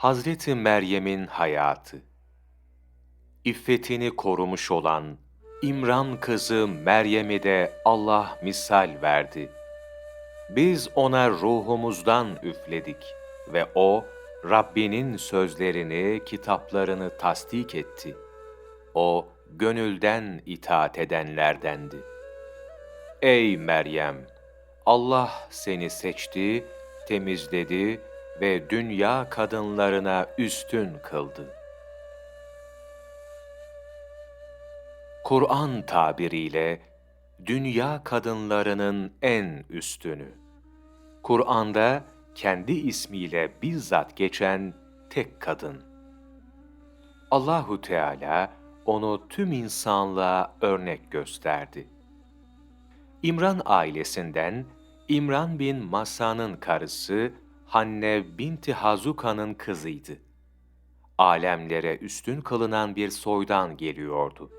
Hazreti Meryem'in hayatı İffetini korumuş olan İmran kızı Meryem'i de Allah misal verdi. Biz ona ruhumuzdan üfledik ve o, Rabbinin sözlerini, kitaplarını tasdik etti. O, gönülden itaat edenlerdendi. Ey Meryem! Allah seni seçti, temizledi ve dünya kadınlarına üstün kıldı. Kur'an tabiriyle dünya kadınlarının en üstünü. Kur'an'da kendi ismiyle bizzat geçen tek kadın. Allahu Teala onu tüm insanlığa örnek gösterdi. İmran ailesinden İmran bin Masa'nın karısı Hanne binti Hazuka'nın kızıydı. Alemlere üstün kılınan bir soydan geliyordu.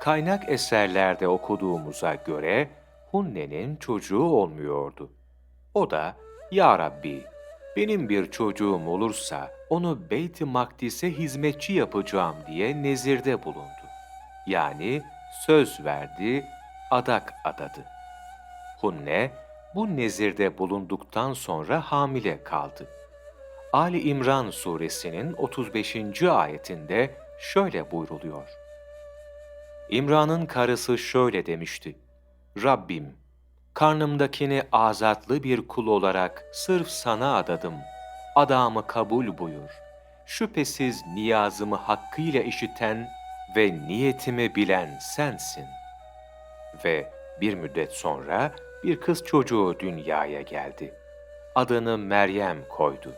Kaynak eserlerde okuduğumuza göre Hunne'nin çocuğu olmuyordu. O da, Ya Rabbi, benim bir çocuğum olursa onu Beyt-i Makdis'e hizmetçi yapacağım diye nezirde bulundu. Yani söz verdi, adak adadı. Hunne, bu nezirde bulunduktan sonra hamile kaldı. Ali İmran suresinin 35. ayetinde şöyle buyruluyor. İmran'ın karısı şöyle demişti. Rabbim, karnımdakini azatlı bir kul olarak sırf sana adadım. Adamı kabul buyur. Şüphesiz niyazımı hakkıyla işiten ve niyetimi bilen sensin. Ve bir müddet sonra bir kız çocuğu dünyaya geldi. Adını Meryem koydu.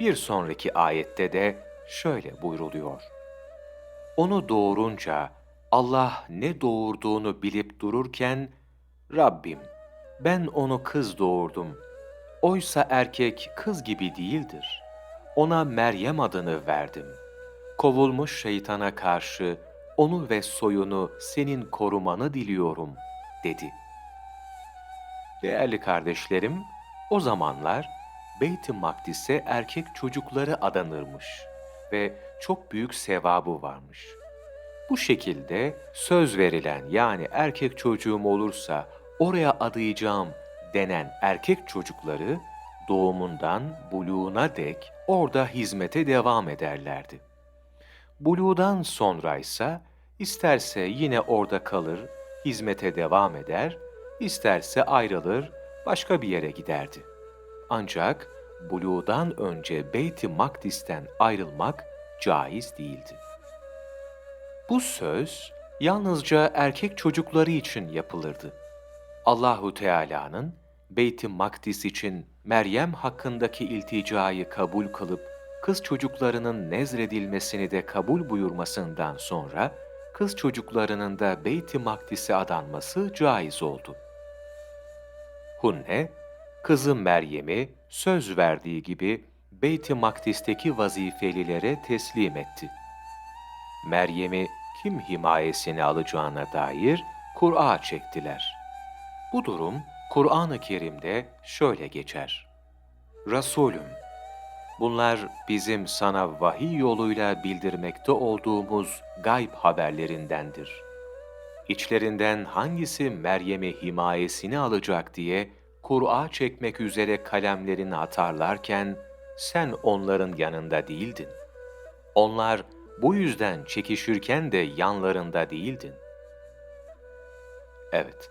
Bir sonraki ayette de şöyle buyruluyor. Onu doğurunca Allah ne doğurduğunu bilip dururken, Rabbim ben onu kız doğurdum. Oysa erkek kız gibi değildir. Ona Meryem adını verdim. Kovulmuş şeytana karşı onu ve soyunu senin korumanı diliyorum, dedi. Değerli kardeşlerim, o zamanlar Beyt-i Makdis'e erkek çocukları adanırmış ve çok büyük sevabı varmış.'' Bu şekilde söz verilen yani erkek çocuğum olursa oraya adayacağım denen erkek çocukları doğumundan buluğuna dek orada hizmete devam ederlerdi. Buluğdan sonra ise isterse yine orada kalır, hizmete devam eder, isterse ayrılır, başka bir yere giderdi. Ancak buluğdan önce Beyt-i Makdis'ten ayrılmak caiz değildi. Bu söz yalnızca erkek çocukları için yapılırdı. Allahu Teala'nın Beyt-i Makdis için Meryem hakkındaki ilticayı kabul kılıp kız çocuklarının nezredilmesini de kabul buyurmasından sonra kız çocuklarının da Beyt-i Makdis'e adanması caiz oldu. Hunne, kızı Meryem'i söz verdiği gibi Beyt-i Makdis'teki vazifelilere teslim etti. Meryem'i kim himayesini alacağına dair Kur'a çektiler. Bu durum Kur'an-ı Kerim'de şöyle geçer. Resulüm, bunlar bizim sana vahiy yoluyla bildirmekte olduğumuz gayb haberlerindendir. İçlerinden hangisi Meryem'i himayesini alacak diye Kur'a çekmek üzere kalemlerini atarlarken sen onların yanında değildin. Onlar bu yüzden çekişirken de yanlarında değildin. Evet,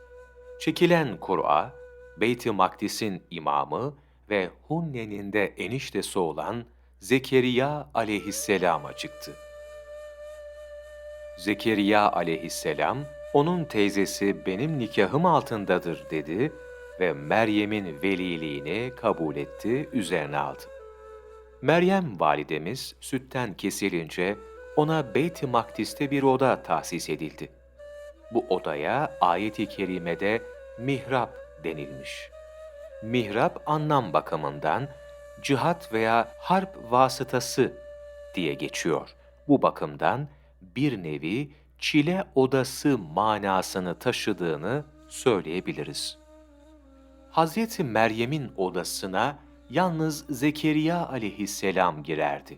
çekilen Kur'a, Beyt-i Makdis'in imamı ve Hunne'nin de eniştesi olan Zekeriya aleyhisselama çıktı. Zekeriya aleyhisselam, onun teyzesi benim nikahım altındadır dedi ve Meryem'in veliliğini kabul etti, üzerine aldı. Meryem validemiz sütten kesilince ona Beyt-i Makdis'te bir oda tahsis edildi. Bu odaya ayet-i kerimede mihrap denilmiş. Mihrap anlam bakımından cihat veya harp vasıtası diye geçiyor. Bu bakımdan bir nevi çile odası manasını taşıdığını söyleyebiliriz. Hazreti Meryem'in odasına yalnız Zekeriya aleyhisselam girerdi.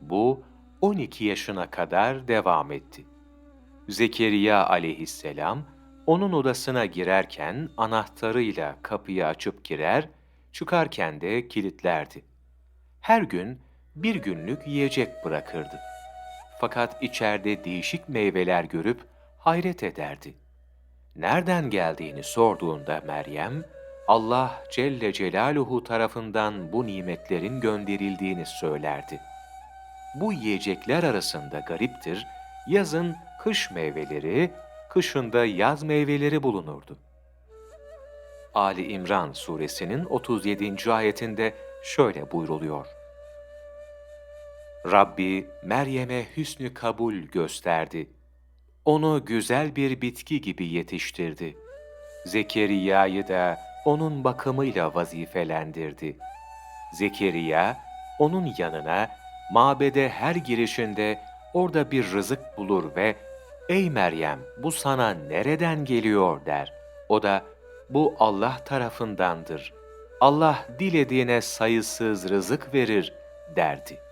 Bu 12 yaşına kadar devam etti. Zekeriya aleyhisselam onun odasına girerken anahtarıyla kapıyı açıp girer, çıkarken de kilitlerdi. Her gün bir günlük yiyecek bırakırdı. Fakat içeride değişik meyveler görüp hayret ederdi. Nereden geldiğini sorduğunda Meryem, Allah Celle Celaluhu tarafından bu nimetlerin gönderildiğini söylerdi. Bu yiyecekler arasında gariptir, yazın kış meyveleri, kışında yaz meyveleri bulunurdu. Ali İmran suresinin 37. ayetinde şöyle buyruluyor. Rabbi Meryem'e hüsnü kabul gösterdi. Onu güzel bir bitki gibi yetiştirdi. Zekeriya'yı da onun bakımıyla vazifelendirdi. Zekeriya, onun yanına mabede her girişinde orada bir rızık bulur ve ''Ey Meryem, bu sana nereden geliyor?'' der. O da ''Bu Allah tarafındandır. Allah dilediğine sayısız rızık verir.'' derdi.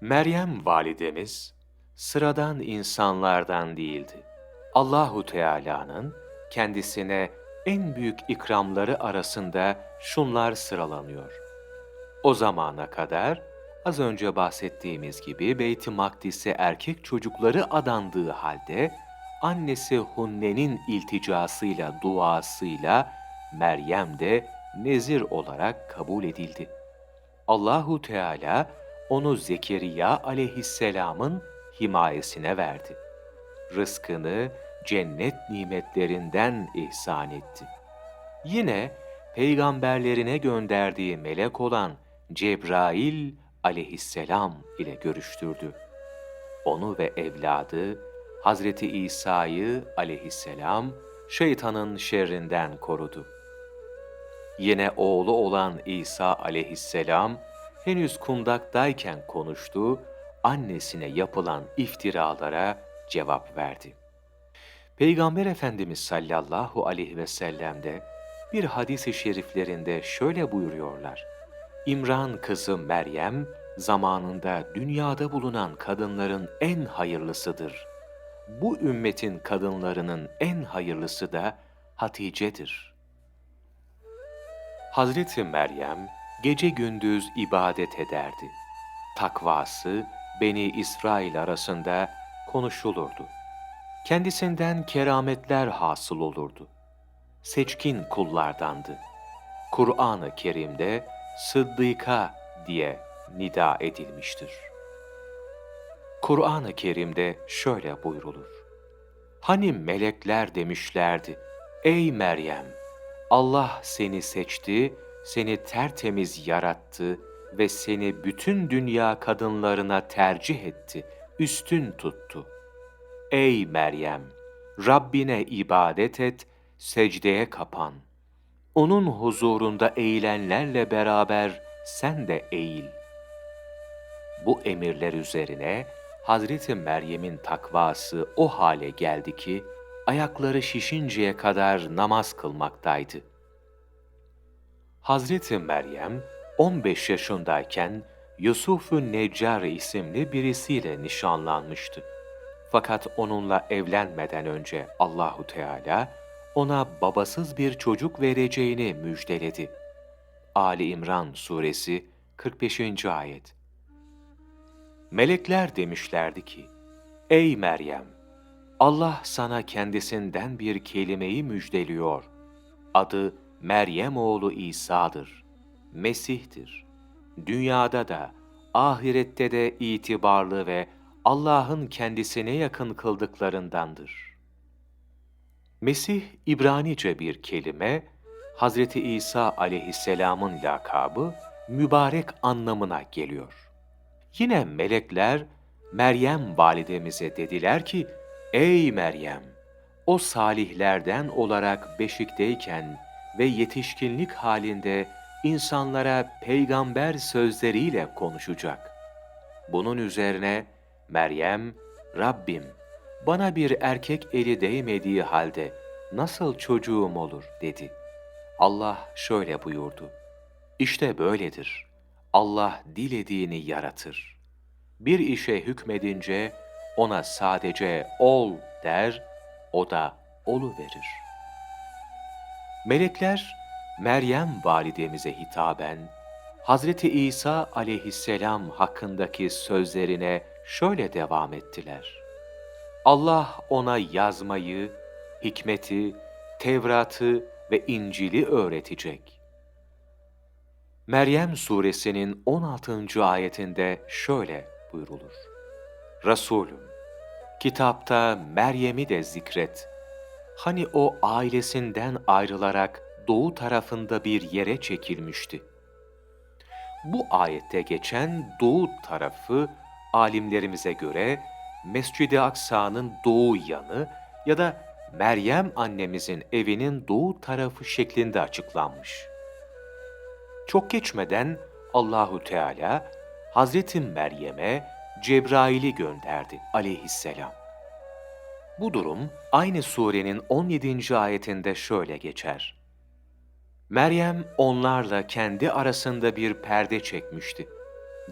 Meryem validemiz sıradan insanlardan değildi. Allahu Teala'nın kendisine en büyük ikramları arasında şunlar sıralanıyor. O zamana kadar az önce bahsettiğimiz gibi Beyt-i Makdis'e erkek çocukları adandığı halde annesi Hunne'nin ilticasıyla, duasıyla Meryem de nezir olarak kabul edildi. Allahu Teala onu Zekeriya aleyhisselamın himayesine verdi. Rızkını cennet nimetlerinden ihsan etti. Yine peygamberlerine gönderdiği melek olan Cebrail aleyhisselam ile görüştürdü. Onu ve evladı Hazreti İsa'yı aleyhisselam şeytanın şerrinden korudu. Yine oğlu olan İsa aleyhisselam henüz kundaktayken konuştu, annesine yapılan iftiralara cevap verdi. Peygamber Efendimiz sallallahu aleyhi ve sellem de bir hadis-i şeriflerinde şöyle buyuruyorlar. İmran kızı Meryem, zamanında dünyada bulunan kadınların en hayırlısıdır. Bu ümmetin kadınlarının en hayırlısı da Hatice'dir. Hazreti Meryem gece gündüz ibadet ederdi. Takvası Beni İsrail arasında konuşulurdu. Kendisinden kerametler hasıl olurdu. Seçkin kullardandı. Kur'an-ı Kerim'de Sıddıka diye nida edilmiştir. Kur'an-ı Kerim'de şöyle buyrulur. Hani melekler demişlerdi, Ey Meryem! Allah seni seçti, seni tertemiz yarattı ve seni bütün dünya kadınlarına tercih etti, üstün tuttu. Ey Meryem! Rabbine ibadet et, secdeye kapan. Onun huzurunda eğilenlerle beraber sen de eğil. Bu emirler üzerine Hazreti Meryem'in takvası o hale geldi ki, ayakları şişinceye kadar namaz kılmaktaydı. Hazreti Meryem 15 yaşındayken Yusuf-u Neccar isimli birisiyle nişanlanmıştı. Fakat onunla evlenmeden önce Allahu Teala ona babasız bir çocuk vereceğini müjdeledi. Ali İmran suresi 45. ayet. Melekler demişlerdi ki: Ey Meryem, Allah sana kendisinden bir kelimeyi müjdeliyor. Adı Meryem oğlu İsa'dır. Mesih'tir. Dünyada da, ahirette de itibarlı ve Allah'ın kendisine yakın kıldıklarındandır. Mesih, İbranice bir kelime, Hazreti İsa aleyhisselamın lakabı, mübarek anlamına geliyor. Yine melekler, Meryem validemize dediler ki, Ey Meryem! O salihlerden olarak beşikteyken ve yetişkinlik halinde insanlara peygamber sözleriyle konuşacak. Bunun üzerine Meryem, Rabbim bana bir erkek eli değmediği halde nasıl çocuğum olur dedi. Allah şöyle buyurdu. İşte böyledir. Allah dilediğini yaratır. Bir işe hükmedince ona sadece ol der, o da olu verir. Melekler Meryem validemize hitaben Hazreti İsa aleyhisselam hakkındaki sözlerine şöyle devam ettiler. Allah ona yazmayı, hikmeti, Tevrat'ı ve İncil'i öğretecek. Meryem suresinin 16. ayetinde şöyle buyrulur. Resulüm, kitapta Meryem'i de zikret. Hani o ailesinden ayrılarak doğu tarafında bir yere çekilmişti. Bu ayette geçen doğu tarafı alimlerimize göre Mescid-i Aksa'nın doğu yanı ya da Meryem annemizin evinin doğu tarafı şeklinde açıklanmış. Çok geçmeden Allahu Teala Hazreti Meryem'e Cebrail'i gönderdi aleyhisselam. Bu durum aynı surenin 17. ayetinde şöyle geçer. Meryem onlarla kendi arasında bir perde çekmişti.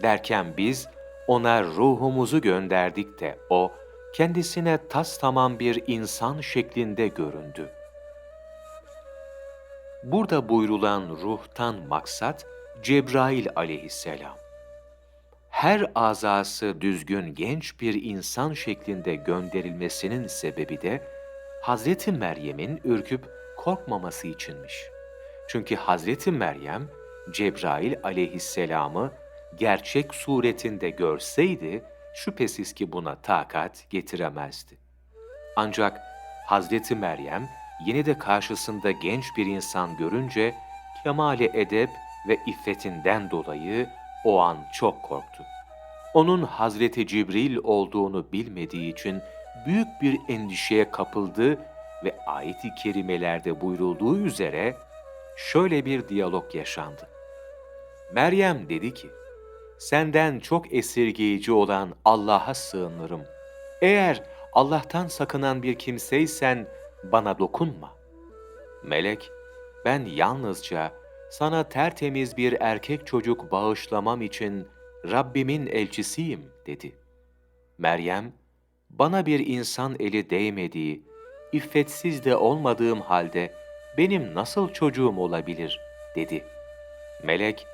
Derken biz ona ruhumuzu gönderdik de o kendisine tas tamam bir insan şeklinde göründü. Burada buyrulan ruhtan maksat Cebrail aleyhisselam. Her azası düzgün genç bir insan şeklinde gönderilmesinin sebebi de Hazreti Meryem'in ürküp korkmaması içinmiş. Çünkü Hazreti Meryem Cebrail aleyhisselamı gerçek suretinde görseydi şüphesiz ki buna takat getiremezdi. Ancak Hazreti Meryem yine de karşısında genç bir insan görünce kemale edep ve iffetinden dolayı o an çok korktu. Onun Hazreti Cibril olduğunu bilmediği için büyük bir endişeye kapıldı ve ayet-i kerimelerde buyurulduğu üzere şöyle bir diyalog yaşandı. Meryem dedi ki, senden çok esirgeyici olan Allah'a sığınırım. Eğer Allah'tan sakınan bir kimseysen bana dokunma. Melek, ben yalnızca sana tertemiz bir erkek çocuk bağışlamam için Rabbimin elçisiyim dedi. Meryem, bana bir insan eli değmediği, iffetsiz de olmadığım halde benim nasıl çocuğum olabilir dedi. Melek,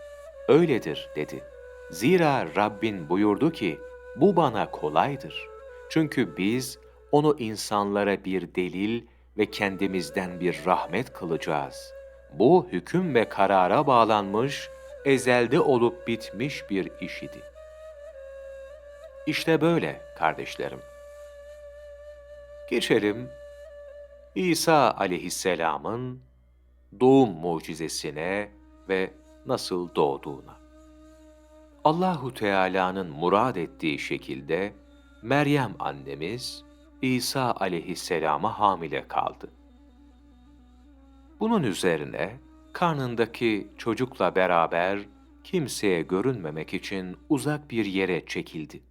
öyledir dedi. Zira Rabbin buyurdu ki, bu bana kolaydır. Çünkü biz onu insanlara bir delil ve kendimizden bir rahmet kılacağız. Bu hüküm ve karara bağlanmış, ezelde olup bitmiş bir iş idi. İşte böyle kardeşlerim. Geçelim İsa aleyhisselamın doğum mucizesine ve nasıl doğduğuna. Allahu Teala'nın murad ettiği şekilde Meryem annemiz İsa aleyhisselama hamile kaldı. Bunun üzerine karnındaki çocukla beraber kimseye görünmemek için uzak bir yere çekildi.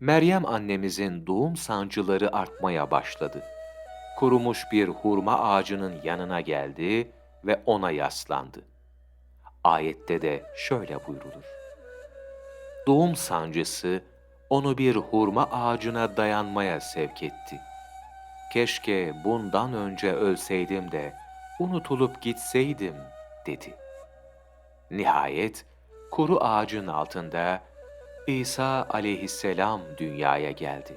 Meryem annemizin doğum sancıları artmaya başladı. Kurumuş bir hurma ağacının yanına geldi ve ona yaslandı. Ayette de şöyle buyrulur. Doğum sancısı onu bir hurma ağacına dayanmaya sevk etti. Keşke bundan önce ölseydim de unutulup gitseydim dedi. Nihayet kuru ağacın altında İsa aleyhisselam dünyaya geldi.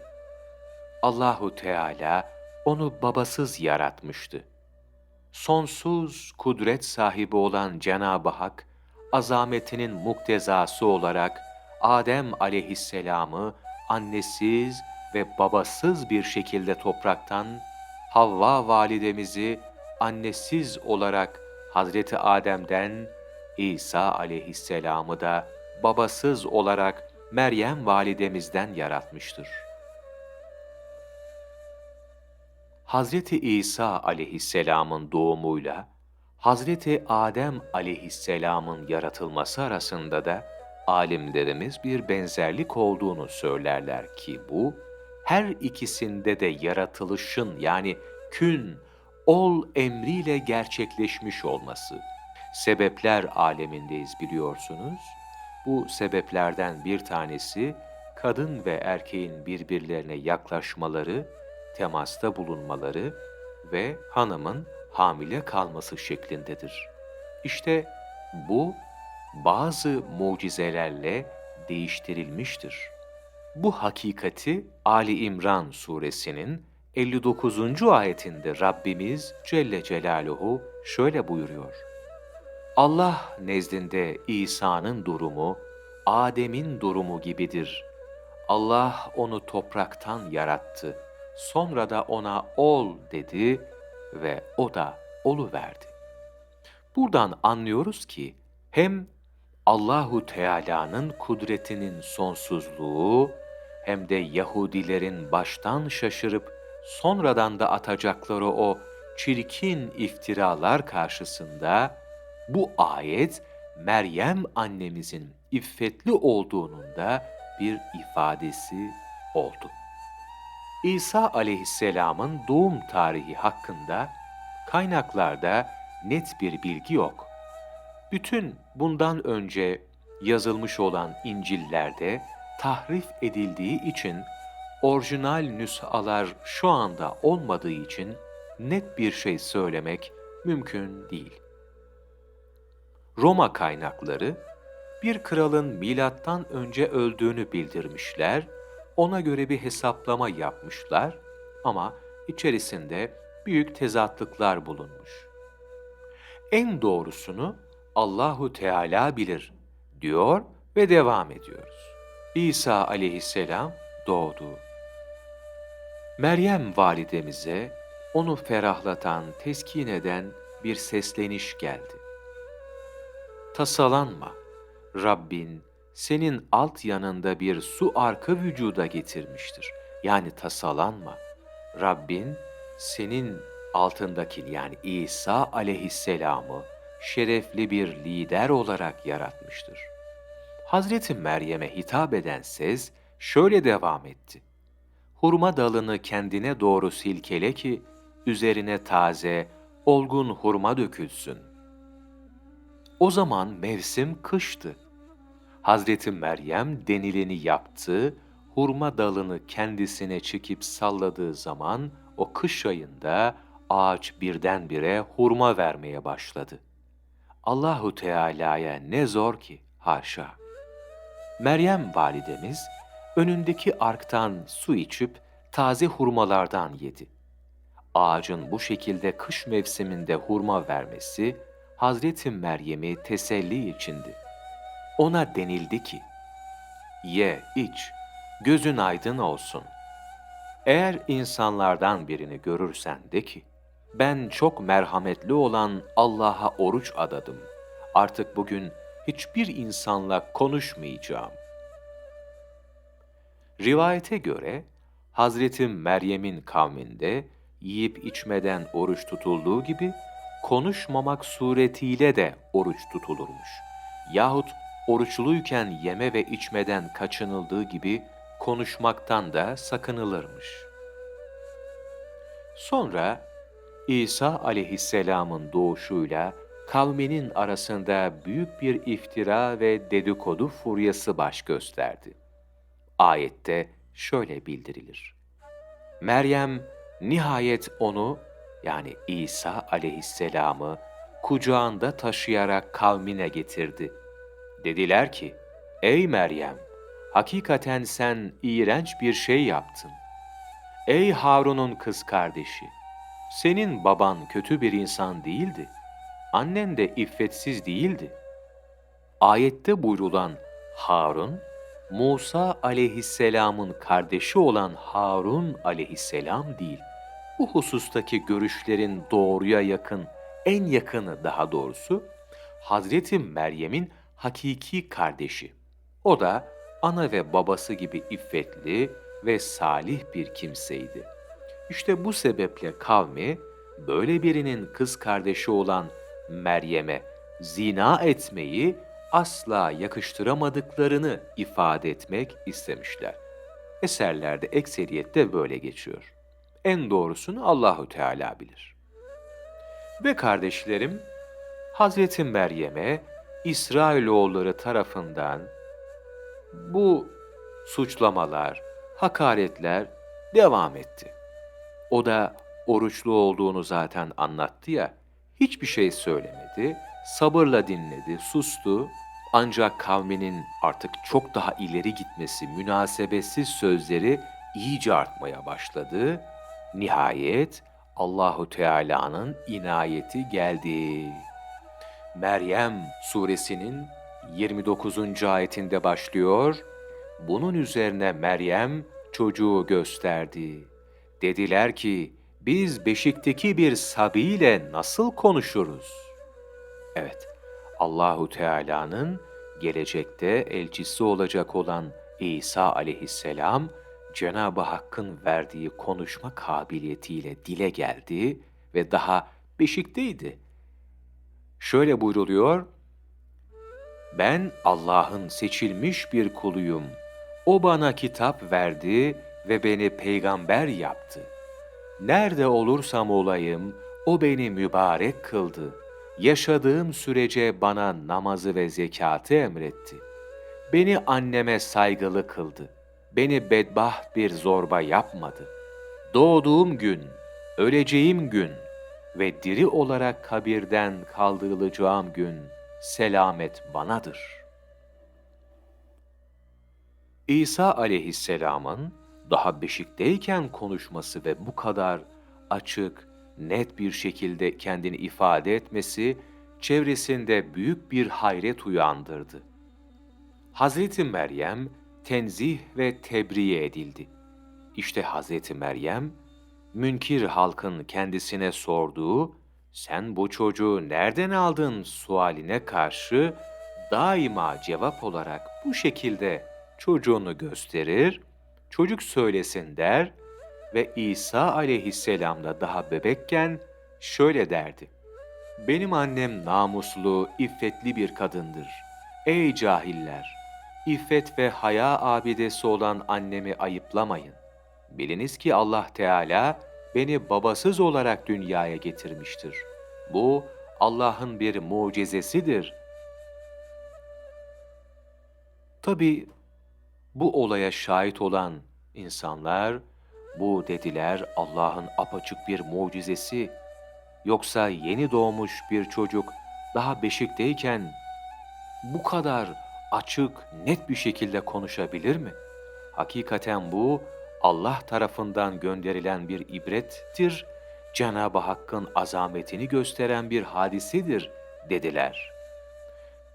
Allahu Teala onu babasız yaratmıştı. Sonsuz kudret sahibi olan Cenab-ı Hak, azametinin muktezası olarak Adem aleyhisselamı annesiz ve babasız bir şekilde topraktan, Havva validemizi annesiz olarak Hazreti Adem'den, İsa aleyhisselamı da babasız olarak Meryem validemizden yaratmıştır. Hazreti İsa aleyhisselamın doğumuyla Hazreti Adem aleyhisselamın yaratılması arasında da alimlerimiz bir benzerlik olduğunu söylerler ki bu her ikisinde de yaratılışın yani kün, ol emriyle gerçekleşmiş olması. sebepler alemindeyiz biliyorsunuz. Bu sebeplerden bir tanesi kadın ve erkeğin birbirlerine yaklaşmaları, temasta bulunmaları ve hanımın hamile kalması şeklindedir. İşte bu bazı mucizelerle değiştirilmiştir. Bu hakikati Ali İmran suresinin 59. ayetinde Rabbimiz Celle Celaluhu şöyle buyuruyor. Allah nezdinde İsa'nın durumu, Adem'in durumu gibidir. Allah onu topraktan yarattı. Sonra da ona ol dedi ve o da olu verdi. Buradan anlıyoruz ki hem Allahu Teala'nın kudretinin sonsuzluğu hem de Yahudilerin baştan şaşırıp sonradan da atacakları o çirkin iftiralar karşısında bu ayet Meryem annemizin iffetli olduğunun da bir ifadesi oldu. İsa aleyhisselamın doğum tarihi hakkında kaynaklarda net bir bilgi yok. Bütün bundan önce yazılmış olan İncil'lerde tahrif edildiği için orijinal nüshalar şu anda olmadığı için net bir şey söylemek mümkün değil. Roma kaynakları bir kralın milattan önce öldüğünü bildirmişler, ona göre bir hesaplama yapmışlar ama içerisinde büyük tezatlıklar bulunmuş. En doğrusunu Allahu Teala bilir diyor ve devam ediyoruz. İsa aleyhisselam doğdu. Meryem validemize onu ferahlatan, teskin eden bir sesleniş geldi. Tasalanma, Rabbin senin alt yanında bir su arka vücuda getirmiştir. Yani tasalanma, Rabbin senin altındaki yani İsa aleyhisselamı şerefli bir lider olarak yaratmıştır. Hazreti Meryem'e hitap eden ses şöyle devam etti. Hurma dalını kendine doğru silkele ki üzerine taze, olgun hurma dökülsün. O zaman mevsim kıştı. Hazreti Meryem denileni yaptı, hurma dalını kendisine çekip salladığı zaman o kış ayında ağaç birdenbire hurma vermeye başladı. Allahu Teala'ya ne zor ki haşa. Meryem validemiz önündeki arktan su içip taze hurmalardan yedi. Ağacın bu şekilde kış mevsiminde hurma vermesi Hazreti Meryem'i teselli içindi. Ona denildi ki, ye, iç, gözün aydın olsun. Eğer insanlardan birini görürsen de ki, ben çok merhametli olan Allah'a oruç adadım. Artık bugün hiçbir insanla konuşmayacağım. Rivayete göre Hazreti Meryem'in kavminde yiyip içmeden oruç tutulduğu gibi konuşmamak suretiyle de oruç tutulurmuş. Yahut oruçluyken yeme ve içmeden kaçınıldığı gibi konuşmaktan da sakınılırmış. Sonra İsa aleyhisselamın doğuşuyla kavminin arasında büyük bir iftira ve dedikodu furyası baş gösterdi. Ayette şöyle bildirilir. Meryem nihayet onu yani İsa aleyhisselamı kucağında taşıyarak kavmine getirdi. Dediler ki, Ey Meryem, hakikaten sen iğrenç bir şey yaptın. Ey Harun'un kız kardeşi, senin baban kötü bir insan değildi. Annen de iffetsiz değildi. Ayette buyrulan Harun, Musa aleyhisselamın kardeşi olan Harun aleyhisselam değil. Bu husustaki görüşlerin doğruya yakın, en yakını daha doğrusu, Hazreti Meryem'in hakiki kardeşi. O da ana ve babası gibi iffetli ve salih bir kimseydi. İşte bu sebeple kavmi böyle birinin kız kardeşi olan Meryem'e zina etmeyi asla yakıştıramadıklarını ifade etmek istemişler. Eserlerde ekseriyette böyle geçiyor. En doğrusunu Allahu Teala bilir. Ve kardeşlerim, Hazreti Meryem'e İsrailoğulları tarafından bu suçlamalar, hakaretler devam etti. O da oruçlu olduğunu zaten anlattı ya, hiçbir şey söylemedi, sabırla dinledi, sustu. Ancak kavminin artık çok daha ileri gitmesi, münasebetsiz sözleri iyice artmaya başladı. Nihayet Allahu Teala'nın inayeti geldi. Meryem suresinin 29. ayetinde başlıyor. Bunun üzerine Meryem çocuğu gösterdi. Dediler ki, biz beşikteki bir sabiyle nasıl konuşuruz? Evet, Allahu Teala'nın gelecekte elçisi olacak olan İsa aleyhisselam, Cenab-ı Hakk'ın verdiği konuşma kabiliyetiyle dile geldi ve daha beşikteydi. Şöyle buyruluyor, ben Allah'ın seçilmiş bir kuluyum. O bana kitap verdi ve beni peygamber yaptı. Nerede olursam olayım, o beni mübarek kıldı. Yaşadığım sürece bana namazı ve zekatı emretti. Beni anneme saygılı kıldı. Beni bedbaht bir zorba yapmadı. Doğduğum gün, öleceğim gün ve diri olarak kabirden kaldırılacağım gün selamet banadır.'' İsa aleyhisselamın daha beşikteyken konuşması ve bu kadar açık, net bir şekilde kendini ifade etmesi çevresinde büyük bir hayret uyandırdı. Hazreti Meryem tenzih ve tebriye edildi. İşte Hazreti Meryem, münkir halkın kendisine sorduğu, sen bu çocuğu nereden aldın sualine karşı daima cevap olarak bu şekilde çocuğunu gösterir, çocuk söylesin der ve İsa aleyhisselam da daha bebekken şöyle derdi. Benim annem namuslu, iffetli bir kadındır. Ey cahiller! İffet ve haya abidesi olan annemi ayıplamayın. Biliniz ki Allah Teala beni babasız olarak dünyaya getirmiştir. Bu Allah'ın bir mucizesidir. Tabi bu olaya şahit olan insanlar, bu dediler Allah'ın apaçık bir mucizesi, yoksa yeni doğmuş bir çocuk daha beşikteyken bu kadar açık, net bir şekilde konuşabilir mi? Hakikaten bu Allah tarafından gönderilen bir ibrettir, Cenab-ı Hakk'ın azametini gösteren bir hadisidir dediler.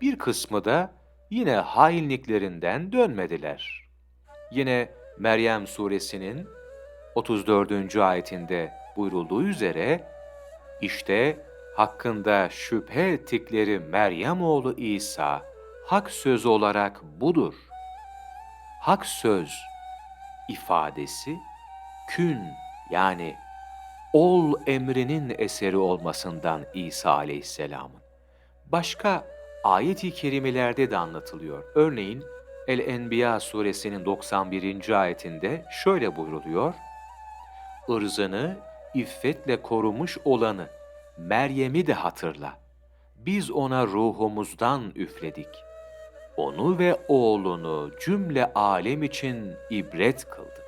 Bir kısmı da yine hainliklerinden dönmediler. Yine Meryem suresinin 34. ayetinde buyrulduğu üzere işte hakkında şüphe ettikleri Meryem oğlu İsa hak sözü olarak budur. Hak söz ifadesi kün yani ol emrinin eseri olmasından İsa aleyhisselamın. Başka ayet-i kerimelerde de anlatılıyor. Örneğin El-Enbiya suresinin 91. ayetinde şöyle buyruluyor. Irzını iffetle korumuş olanı, Meryem'i de hatırla. Biz ona ruhumuzdan üfledik. Onu ve oğlunu cümle alem için ibret kıldık.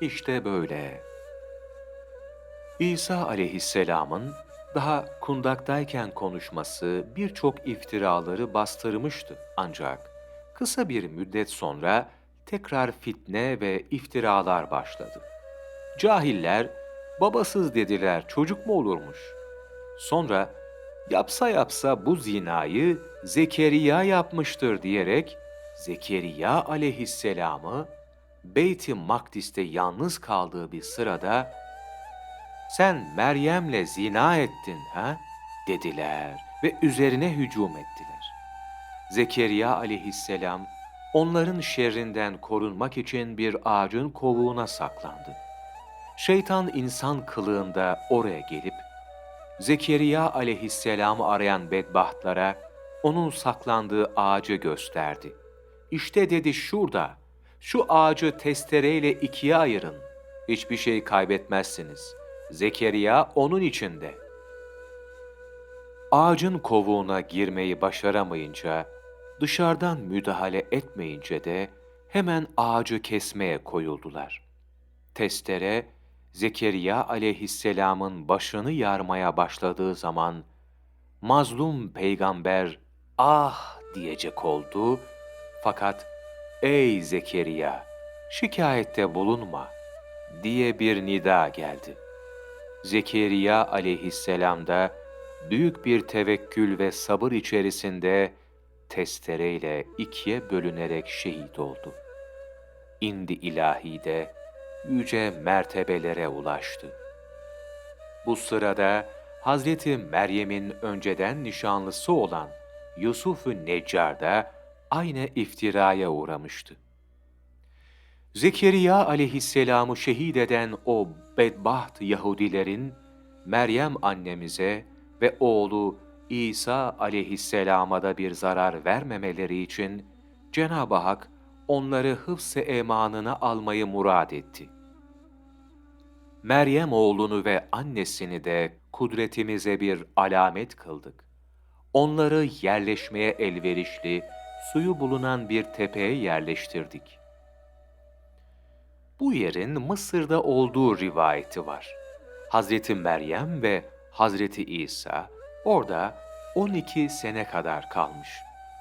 İşte böyle. İsa aleyhisselamın daha kundaktayken konuşması birçok iftiraları bastırmıştı ancak kısa bir müddet sonra tekrar fitne ve iftiralar başladı. Cahiller babasız dediler çocuk mu olurmuş? Sonra yapsa yapsa bu zinayı Zekeriya yapmıştır diyerek Zekeriya aleyhisselamı Beyt-i Makdis'te yalnız kaldığı bir sırada sen Meryem'le zina ettin ha? dediler ve üzerine hücum ettiler. Zekeriya aleyhisselam onların şerrinden korunmak için bir ağacın kovuğuna saklandı. Şeytan insan kılığında oraya gelip Zekeriya aleyhisselamı arayan bedbahtlara onun saklandığı ağacı gösterdi. İşte dedi şurada, şu ağacı testereyle ikiye ayırın. Hiçbir şey kaybetmezsiniz. Zekeriya onun içinde. ağacın kovuğuna girmeyi başaramayınca, dışarıdan müdahale etmeyince de hemen ağacı kesmeye koyuldular. Testere, Zekeriya aleyhisselamın başını yarmaya başladığı zaman, mazlum peygamber ah diyecek oldu fakat ey Zekeriya şikayette bulunma diye bir nida geldi. Zekeriya aleyhisselam da büyük bir tevekkül ve sabır içerisinde testereyle ikiye bölünerek şehit oldu. İndi ilahi de yüce mertebelere ulaştı. Bu sırada Hazreti Meryem'in önceden nişanlısı olan Yusuf-u Neccar da aynı iftiraya uğramıştı. Zekeriya aleyhisselamı şehit eden o bedbaht Yahudilerin Meryem annemize ve oğlu İsa aleyhisselama da bir zarar vermemeleri için Cenab-ı Hak onları hıfz-ı emanına almayı murad etti. Meryem oğlunu ve annesini de kudretimize bir alamet kıldık. Onları yerleşmeye elverişli, suyu bulunan bir tepeye yerleştirdik. Bu yerin Mısır'da olduğu rivayeti var. Hazreti Meryem ve Hazreti İsa orada 12 sene kadar kalmış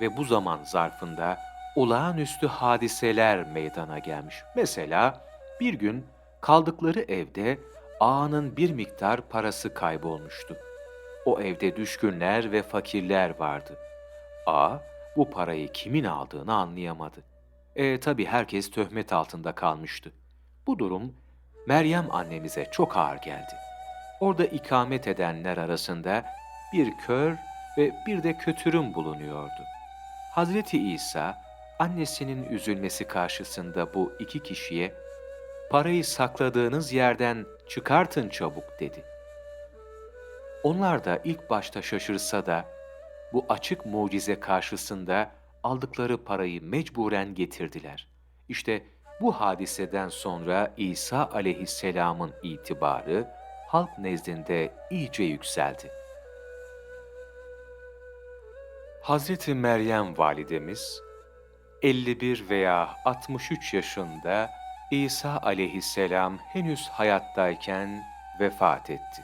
ve bu zaman zarfında olağanüstü hadiseler meydana gelmiş. Mesela bir gün kaldıkları evde ağanın bir miktar parası kaybolmuştu. O evde düşkünler ve fakirler vardı. Ağa bu parayı kimin aldığını anlayamadı. E tabi herkes töhmet altında kalmıştı. Bu durum Meryem annemize çok ağır geldi. Orada ikamet edenler arasında bir kör ve bir de kötürüm bulunuyordu. Hazreti İsa annesinin üzülmesi karşısında bu iki kişiye parayı sakladığınız yerden çıkartın çabuk dedi. Onlar da ilk başta şaşırsa da bu açık mucize karşısında aldıkları parayı mecburen getirdiler. İşte bu hadiseden sonra İsa aleyhisselamın itibarı halk nezdinde iyice yükseldi. Hazreti Meryem validemiz 51 veya 63 yaşında İsa aleyhisselam henüz hayattayken vefat etti.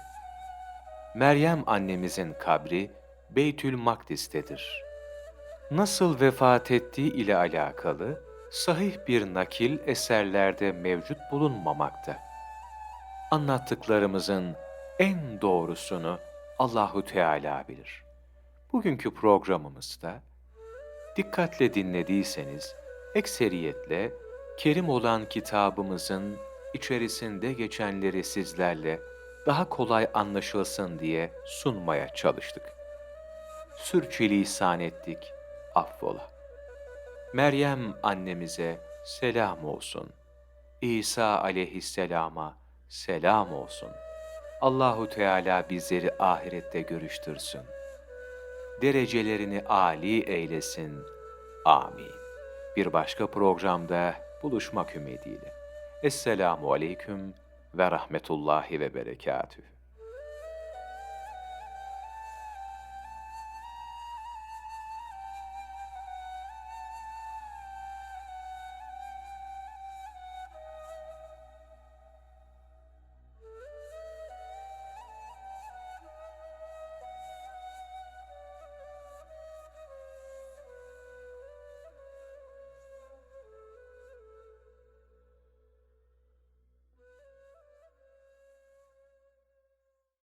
Meryem annemizin kabri Beytül Makdis'tedir. Nasıl vefat ettiği ile alakalı sahih bir nakil eserlerde mevcut bulunmamakta. Anlattıklarımızın en doğrusunu Allahu Teala bilir. Bugünkü programımızda dikkatle dinlediyseniz ekseriyetle kerim olan kitabımızın içerisinde geçenleri sizlerle daha kolay anlaşılsın diye sunmaya çalıştık. Sürçülisan ettik, affola. Meryem annemize selam olsun. İsa aleyhisselama selam olsun. Allahu Teala bizleri ahirette görüştürsün. Derecelerini âli eylesin. Amin. Bir başka programda buluşmak ümidiyle. Esselamu aleyküm ve rahmetullahi ve berekatühü.